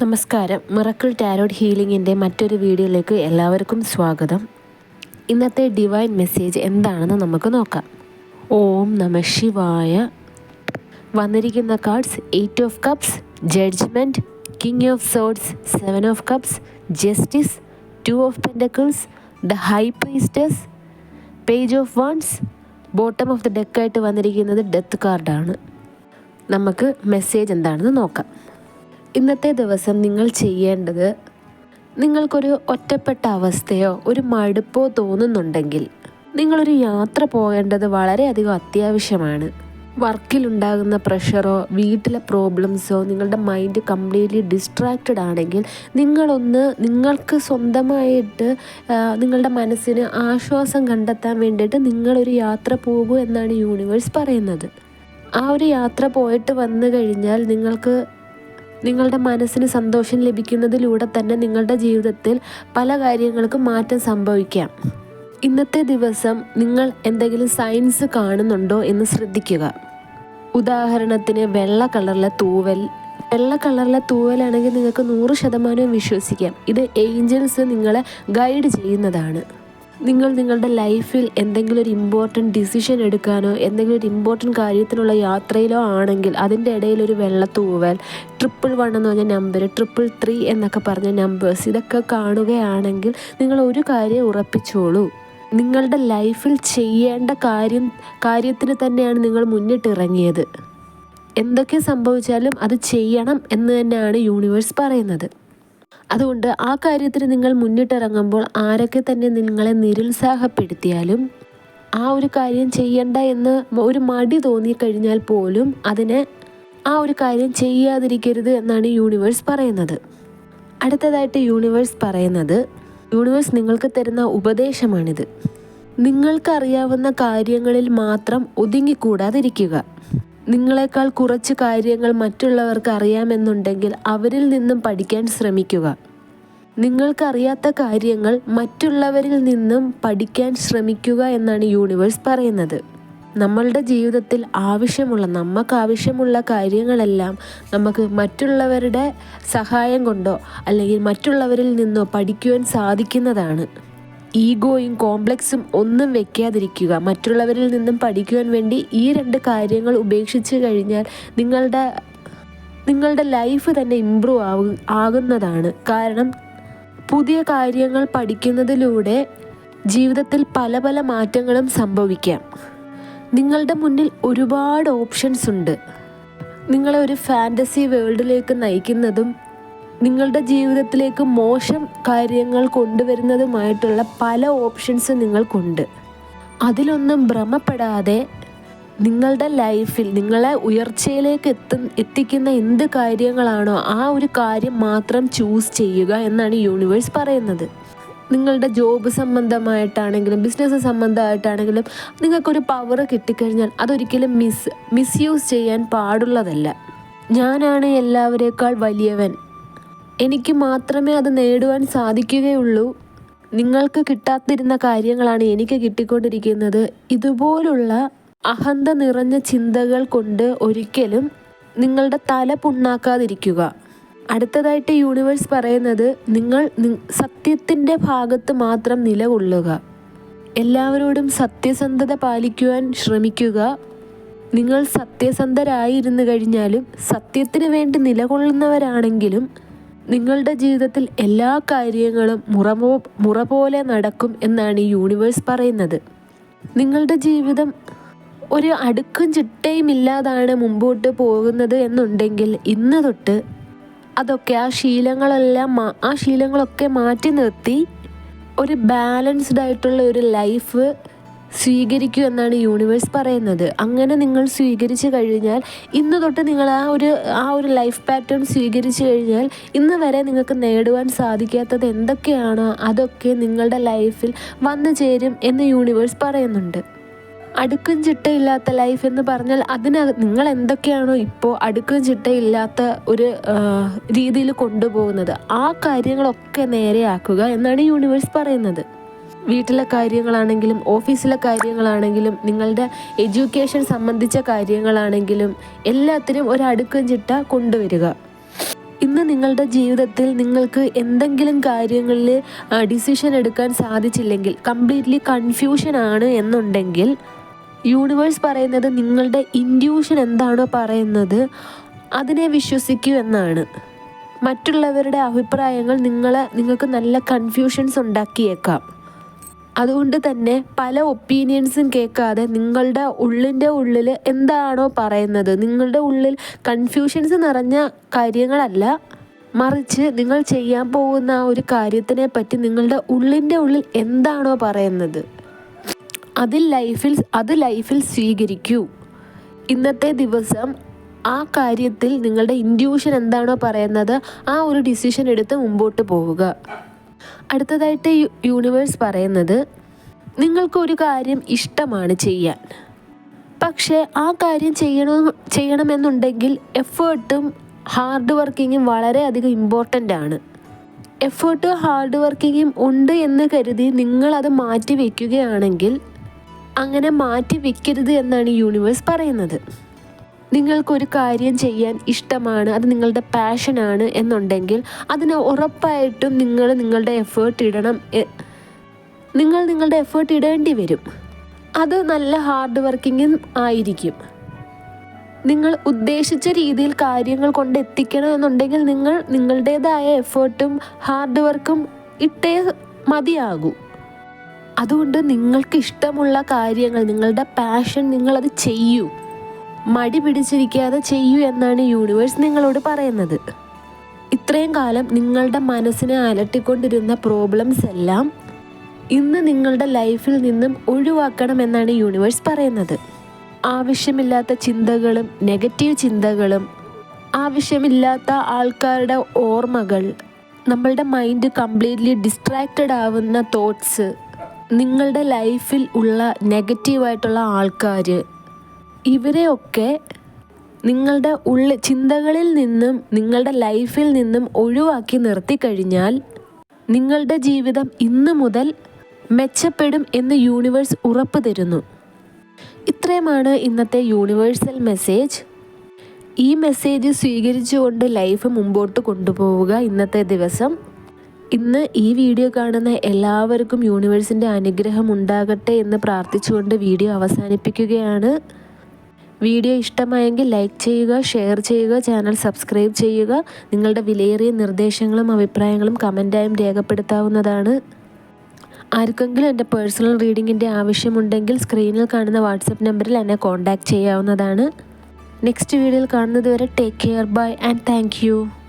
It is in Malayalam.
നമസ്കാരം. മിറക്കിൾ ടാരോഡ് ഹീലിംഗിന്റെ മറ്റൊരു വീഡിയോയിലേക്ക് എല്ലാവർക്കും സ്വാഗതം. ഇന്നത്തെ ഡിവൈൻ മെസ്സേജ് എന്താണെന്ന് നമുക്ക് നോക്കാം. ഓം നമ ശിവായ. വന്നിരിക്കുന്ന cards eight of cups judgement king of swords seven of cups justice two of pentacles the high priestess page of wands bottom of the ഡെക്കായിട്ട് വന്നിരിക്കുന്നത് ഡെത്ത് കാർഡാണ്. നമുക്ക് മെസ്സേജ് എന്താണെന്ന് നോക്കാം. ഇന്നത്തെ ദിവസം നിങ്ങൾ ചെയ്യേണ്ടത് നിങ്ങൾക്കൊരു ഒറ്റപ്പെട്ട അവസ്ഥയോ ഒരു മടുപ്പോ തോന്നുന്നുണ്ടെങ്കിൽ നിങ്ങളൊരു യാത്ര പോകേണ്ടത് വളരെയധികം അത്യാവശ്യമാണ്. വർക്കിലുണ്ടാകുന്ന പ്രഷറോ വീട്ടിലെ പ്രോബ്ലംസോ നിങ്ങളുടെ മൈൻഡ് കംപ്ലീറ്റ്ലി ഡിസ്ട്രാക്റ്റഡ് ആണെങ്കിൽ നിങ്ങളൊന്ന് നിങ്ങൾക്ക് സ്വന്തമായിട്ട് നിങ്ങളുടെ മനസ്സിന് ആശ്വാസം കണ്ടെത്താൻ വേണ്ടിയിട്ട് നിങ്ങളൊരു യാത്ര പോകൂ എന്നാണ് യൂണിവേഴ്സ് പറയുന്നത്. ആ ഒരു യാത്ര പോയിട്ട് വന്നു കഴിഞ്ഞാൽ നിങ്ങൾക്ക് നിങ്ങളുടെ മനസ്സിന് സന്തോഷം ലഭിക്കുന്നതിലൂടെ തന്നെ നിങ്ങളുടെ ജീവിതത്തിൽ പല കാര്യങ്ങൾക്കും മാറ്റം സംഭവിക്കാം. ഇന്നത്തെ ദിവസം നിങ്ങൾ എന്തെങ്കിലും സയൻസ് കാണുന്നുണ്ടോ എന്ന് ശ്രദ്ധിക്കുക. ഉദാഹരണത്തിന് വെള്ള കളറിലെ തൂവൽ. വെള്ള കളറിലെ തൂവലാണെങ്കിൽ നിങ്ങൾക്ക് നൂറ് ശതമാനവും വിശ്വസിക്കാം. ഇത് ഏഞ്ചൽസ് നിങ്ങളെ ഗൈഡ് ചെയ്യുന്നതാണ്. നിങ്ങൾ നിങ്ങളുടെ ലൈഫിൽ എന്തെങ്കിലും ഒരു ഇമ്പോർട്ടന്റ് ഡിസിഷൻ എടുക്കാനോ എന്തെങ്കിലും ഒരു ഇമ്പോർട്ടന്റ് കാര്യത്തിനുള്ള യാത്രയിലോ ആണെങ്കിൽ അതിന്റെ ഇടയിൽ ഒരു വെള്ളത്തൂവൽ ട്രിപ്പിൾ വൺ എന്ന് പറഞ്ഞ നമ്പർ ട്രിപ്പിൾ ത്രീ എന്നൊക്കെ പറഞ്ഞ നമ്പേഴ്സ് ഇതൊക്കെ കാണുകയാണെങ്കിൽ നിങ്ങൾ ഒരു കാര്യം ഉറപ്പിച്ചോളൂ. നിങ്ങളുടെ ലൈഫിൽ ചെയ്യേണ്ട കാര്യം കാര്യത്തിന് തന്നെയാണ് നിങ്ങൾ മുന്നിട്ടിറങ്ങിയത്. എന്തൊക്കെ സംഭവിച്ചാലും അത് ചെയ്യണം എന്ന് തന്നെയാണ് യൂണിവേഴ്സ് പറയുന്നത്. അതുകൊണ്ട് ആ കാര്യത്തിന് നിങ്ങൾ മുന്നിട്ടിറങ്ങുമ്പോൾ ആരൊക്കെ തന്നെ നിങ്ങളെ നിരുത്സാഹപ്പെടുത്തിയാലും ആ ഒരു കാര്യം ചെയ്യണ്ട എന്ന് ഒരു മടി തോന്നിക്കഴിഞ്ഞാൽ പോലും അതിനെ ആ ഒരു കാര്യം ചെയ്യാതിരിക്കരുത് എന്നാണ് യൂണിവേഴ്സ് പറയുന്നത്. അടുത്തതായിട്ട് യൂണിവേഴ്സ് പറയുന്നത് യൂണിവേഴ്സ് നിങ്ങൾക്ക് തരുന്ന ഉപദേശമാണിത്. നിങ്ങൾക്കറിയാവുന്ന കാര്യങ്ങളിൽ മാത്രം ഒതുങ്ങിക്കൂടാതിരിക്കുക. നിങ്ങളെക്കാൾ കുറച്ച് കാര്യങ്ങൾ മറ്റുള്ളവർക്ക് അറിയാമെന്നുണ്ടെങ്കിൽ അവരിൽ നിന്നും പഠിക്കാൻ ശ്രമിക്കുക. നിങ്ങൾക്കറിയാത്ത കാര്യങ്ങൾ മറ്റുള്ളവരിൽ നിന്നും പഠിക്കാൻ ശ്രമിക്കുക എന്നാണ് യൂണിവേഴ്സ് പറയുന്നത്. നമ്മളുടെ ജീവിതത്തിൽ ആവശ്യമുള്ള നമുക്ക് ആവശ്യമുള്ള കാര്യങ്ങളെല്ലാം നമുക്ക് മറ്റുള്ളവരുടെ സഹായം കൊണ്ടോ അല്ലെങ്കിൽ മറ്റുള്ളവരിൽ നിന്നോ പഠിക്കുവാൻ സാധിക്കുന്നതാണ്. ഈഗോയും കോംപ്ലക്സും ഒന്നും വെക്കാതിരിക്കുക. മറ്റുള്ളവരിൽ നിന്നും പഠിക്കുവാൻ വേണ്ടി ഈ രണ്ട് കാര്യങ്ങൾ ഉപേക്ഷിച്ച് കഴിഞ്ഞാൽ നിങ്ങളുടെ നിങ്ങളുടെ ലൈഫ് തന്നെ ഇമ്പ്രൂവ് ആവു ആകുന്നതാണ്. കാരണം പുതിയ കാര്യങ്ങൾ പഠിക്കുന്നതിലൂടെ ജീവിതത്തിൽ പല പല മാറ്റങ്ങളും സംഭവിക്കാം. നിങ്ങളുടെ മുന്നിൽ ഒരുപാട് ഓപ്ഷൻസ് ഉണ്ട്. നിങ്ങളെ ഒരു ഫാന്റസി വേൾഡിലേക്ക് നയിക്കുന്നതും നിങ്ങളുടെ ജീവിതത്തിലേക്ക് മോശം കാര്യങ്ങൾ കൊണ്ടുവരുന്നതുമായിട്ടുള്ള പല ഓപ്ഷൻസ് നിങ്ങൾക്കുണ്ട്. അതിലൊന്നും ഭ്രമപ്പെടാതെ നിങ്ങളുടെ ലൈഫിൽ നിങ്ങളെ ഉയർച്ചയിലേക്ക് എത്തു എത്തിക്കുന്ന എന്ത് കാര്യങ്ങളാണോ ആ ഒരു കാര്യം മാത്രം ചൂസ് ചെയ്യുക എന്നാണ് യൂണിവേഴ്സ് പറയുന്നത്. നിങ്ങളുടെ ജോബ് സംബന്ധമായിട്ടാണെങ്കിലും ബിസിനസ് സംബന്ധമായിട്ടാണെങ്കിലും നിങ്ങൾക്കൊരു പവർ കിട്ടിക്കഴിഞ്ഞാൽ അതൊരിക്കലും മിസ് മിസ്യൂസ് ചെയ്യാൻ പാടുള്ളതല്ല. ഞാനാണ് എല്ലാവരേക്കാൾ വലിയവൻ. എനിക്ക് മാത്രമേ അത് നേടുവാൻ സാധിക്കുകയുള്ളൂ. നിങ്ങൾക്ക് കിട്ടാത്തിരുന്ന കാര്യങ്ങളാണ് എനിക്ക് കിട്ടിക്കൊണ്ടിരിക്കുന്നത്. ഇതുപോലുള്ള അഹന്ത നിറഞ്ഞ ചിന്തകൾ കൊണ്ട് ഒരിക്കലും നിങ്ങളുടെ തല പുണ്ണാക്കാതിരിക്കുക. അടുത്തതായിട്ട് യൂണിവേഴ്സ് പറയുന്നത് നിങ്ങൾ സത്യത്തിന്റെ ഭാഗത്ത് മാത്രം നിലകൊള്ളുക. എല്ലാവരോടും സത്യസന്ധത പാലിക്കുവാൻ ശ്രമിക്കുക. നിങ്ങൾ സത്യസന്ധരായിരുന്നു കഴിഞ്ഞാലും സത്യത്തിന് വേണ്ടി നിലകൊള്ളുന്നവരാണെങ്കിലും നിങ്ങളുടെ ജീവിതത്തിൽ എല്ലാ കാര്യങ്ങളും മുറമോ മുറ പോലെ നടക്കും എന്നാണ് ഈ യൂണിവേഴ്സ് പറയുന്നത്. നിങ്ങളുടെ ജീവിതം ഒരു അടുക്കും ചിട്ടയും ഇല്ലാതാണ് മുമ്പോട്ട് പോകുന്നത് എന്നുണ്ടെങ്കിൽ ഇന്ന് തൊട്ട് അതൊക്കെ ആ ശീലങ്ങളെല്ലാം ആ ശീലങ്ങളൊക്കെ മാറ്റി നിർത്തി ഒരു ബാലൻസ്ഡ് ആയിട്ടുള്ള ഒരു ലൈഫ് സ്വീകരിക്കൂ എന്നാണ് യൂണിവേഴ്സ് പറയുന്നത്. അങ്ങനെ നിങ്ങൾ സ്വീകരിച്ചു കഴിഞ്ഞാൽ ഇന്ന് തൊട്ട് നിങ്ങൾ ആ ഒരു ആ ഒരു ലൈഫ് പാറ്റേൺ സ്വീകരിച്ചു കഴിഞ്ഞാൽ ഇന്ന് വരെ നിങ്ങൾക്ക് നേടുവാൻ സാധിക്കാത്തത് എന്തൊക്കെയാണോ? അതൊക്കെ നിങ്ങളുടെ ലൈഫിൽ വന്നു ചേരും എന്ന് യൂണിവേഴ്സ് പറയുന്നുണ്ട്. അടുക്കും ചിട്ടയില്ലാത്ത ലൈഫ് എന്ന് പറഞ്ഞാൽ അതിന് നിങ്ങൾ എന്തൊക്കെയാണോ ഇപ്പോൾ അടുക്കും ചിട്ടയില്ലാത്ത ഒരു രീതിയിൽ കൊണ്ടുപോകുന്നത്. ആ കാര്യങ്ങളൊക്കെ നേരെയാക്കുക എന്നാണ് യൂണിവേഴ്സ് പറയുന്നത്. വീട്ടിലെ കാര്യങ്ങളാണെങ്കിലും ഓഫീസിലെ കാര്യങ്ങളാണെങ്കിലും നിങ്ങളുടെ എഡ്യൂക്കേഷൻ സംബന്ധിച്ച കാര്യങ്ങളാണെങ്കിലും എല്ലാത്തിനും ഒരു അടുക്കും ചിട്ട കൊണ്ടുവരിക. ഇന്ന് നിങ്ങളുടെ ജീവിതത്തിൽ നിങ്ങൾക്ക് എന്തെങ്കിലും കാര്യങ്ങളിൽ ഡിസിഷൻ എടുക്കാൻ സാധിച്ചില്ലെങ്കിൽ കംപ്ലീറ്റ്ലി കൺഫ്യൂഷൻ ആണ് എന്നുണ്ടെങ്കിൽ യൂണിവേഴ്സ് പറയുന്നത് നിങ്ങളുടെ ഇൻഡ്യൂഷൻ എന്താണോ പറയുന്നത് അതിനെ വിശ്വസിക്കൂ എന്നാണ്. മറ്റുള്ളവരുടെ അഭിപ്രായങ്ങൾ നിങ്ങളെ നിങ്ങൾക്ക് നല്ല കൺഫ്യൂഷൻസ് ഉണ്ടാക്കിയേക്കാം. അതുകൊണ്ട് തന്നെ പല ഒപ്പീനിയൻസും കേൾക്കാതെ നിങ്ങളുടെ ഉള്ളിന്റെ ഉള്ളിൽ എന്താണോ പറയുന്നത്? നിങ്ങളുടെ ഉള്ളിൽ കൺഫ്യൂഷൻസ് നിറഞ്ഞ കാര്യങ്ങളല്ല. മറിച്ച് നിങ്ങൾ ചെയ്യാൻ പോകുന്ന ആ ഒരു കാര്യത്തിനെ പറ്റി നിങ്ങളുടെ ഉള്ളിന്റെ ഉള്ളിൽ എന്താണോ പറയുന്നത്? അതിൽ ലൈഫിൽ അത് ലൈഫിൽ സ്വീകരിക്കൂ. ഇന്നത്തെ ദിവസം ആ കാര്യത്തിൽ നിങ്ങളുടെ ഇൻഡ്യൂഷൻ എന്താണോ പറയുന്നത് ആ ഒരു ഡിസിഷൻ എടുത്ത് മുമ്പോട്ട് പോവുക. അടുത്തതായിട്ട് യൂണിവേഴ്സ് പറയുന്നത് നിങ്ങൾക്കൊരു കാര്യം ഇഷ്ടമാണ് ചെയ്യാൻ. പക്ഷേ ആ കാര്യം ചെയ്യണം ചെയ്യണമെന്നുണ്ടെങ്കിൽ എഫേർട്ടും ഹാർഡ് വർക്കിങ്ങും വളരെയധികം ഇമ്പോർട്ടന്റ് ആണ്. എഫേർട്ടും ഹാർഡ് വർക്കിങ്ങും ഉണ്ട് എന്ന് കരുതി നിങ്ങളത് മാറ്റി വയ്ക്കുകയാണെങ്കിൽ അങ്ങനെ മാറ്റി വയ്ക്കരുത് എന്നാണ് യൂണിവേഴ്സ് പറയുന്നത്. നിങ്ങൾക്കൊരു കാര്യം ചെയ്യാൻ ഇഷ്ടമാണ് അത് നിങ്ങളുടെ പാഷനാണ് എന്നുണ്ടെങ്കിൽ അതിന് ഉറപ്പായിട്ടും നിങ്ങൾ നിങ്ങളുടെ എഫേർട്ട് ഇടണം. നിങ്ങൾ നിങ്ങളുടെ എഫേർട്ട് ഇടേണ്ടി വരും. അത് നല്ല ഹാർഡ് വർക്കിങ്ങും ആയിരിക്കും. നിങ്ങൾ ഉദ്ദേശിച്ച രീതിയിൽ കാര്യങ്ങൾ കൊണ്ട് എത്തിക്കണം എന്നുണ്ടെങ്കിൽ നിങ്ങൾ നിങ്ങളുടേതായ എഫേർട്ടും ഹാർഡ് വർക്കും ഇട്ടേ മതിയാകൂ. അതുകൊണ്ട് നിങ്ങൾക്ക് ഇഷ്ടമുള്ള കാര്യങ്ങൾ നിങ്ങളുടെ പാഷൻ നിങ്ങളത് ചെയ്യൂ. മടി പിടിച്ചിരിക്കാതെ ചെയ്യൂ എന്നാണ് യൂണിവേഴ്സ് നിങ്ങളോട് പറയുന്നത്. ഇത്രയും കാലം നിങ്ങളുടെ മനസ്സിനെ അലട്ടിക്കൊണ്ടിരുന്ന പ്രോബ്ലംസ് എല്ലാം ഇന്ന് നിങ്ങളുടെ ലൈഫിൽ നിന്നും ഒഴിവാക്കണം എന്നാണ് യൂണിവേഴ്സ് പറയുന്നത്. ആവശ്യമില്ലാത്ത ചിന്തകളും നെഗറ്റീവ് ചിന്തകളും ആവശ്യമില്ലാത്ത ആൾക്കാരുടെ ഓർമ്മകൾ നമ്മളുടെ മൈൻഡ് കംപ്ലീറ്റ്ലി ഡിസ്ട്രാക്റ്റഡ് ആവുന്ന തോട്ട്സ് നിങ്ങളുടെ ലൈഫിൽ ഉള്ള നെഗറ്റീവായിട്ടുള്ള ആൾക്കാർ ഇവരെയൊക്കെ നിങ്ങളുടെ ഉള്ള ചിന്തകളിൽ നിന്നും നിങ്ങളുടെ ലൈഫിൽ നിന്നും ഒഴിവാക്കി നിർത്തിക്കഴിഞ്ഞാൽ നിങ്ങളുടെ ജീവിതം ഇന്നു മുതൽ മെച്ചപ്പെടും എന്ന് യൂണിവേഴ്സ് ഉറപ്പ് തരുന്നു. ഇത്രയുമാണ് ഇന്നത്തെ യൂണിവേഴ്സൽ മെസ്സേജ്. ഈ മെസ്സേജ് സ്വീകരിച്ചുകൊണ്ട് ലൈഫ് മുമ്പോട്ട് കൊണ്ടുപോവുക ഇന്നത്തെ ദിവസം. ഇന്ന് ഈ വീഡിയോ കാണുന്ന എല്ലാവർക്കും യൂണിവേഴ്സിന്റെ അനുഗ്രഹം ഉണ്ടാകട്ടെ എന്ന് പ്രാർത്ഥിച്ചുകൊണ്ട് വീഡിയോ അവസാനിപ്പിക്കുകയാണ്. വീഡിയോ ഇഷ്ടമായെങ്കിൽ ലൈക്ക് ചെയ്യുക ഷെയർ ചെയ്യുക ചാനൽ സബ്സ്ക്രൈബ് ചെയ്യുക. നിങ്ങളുടെ വിലയേറിയ നിർദ്ദേശങ്ങളും അഭിപ്രായങ്ങളും കമന്റായും രേഖപ്പെടുത്താവുന്നതാണ്. ആർക്കെങ്കിലും എന്റെ പേഴ്സണൽ റീഡിങ്ങിന്റെ ആവശ്യമുണ്ടെങ്കിൽ സ്ക്രീനിൽ കാണുന്ന വാട്സപ്പ് നമ്പറിൽ എന്നെ കോൺടാക്റ്റ് ചെയ്യാവുന്നതാണ്. നെക്സ്റ്റ് വീഡിയോയിൽ കാണുന്നത് വരെ take care bye and thank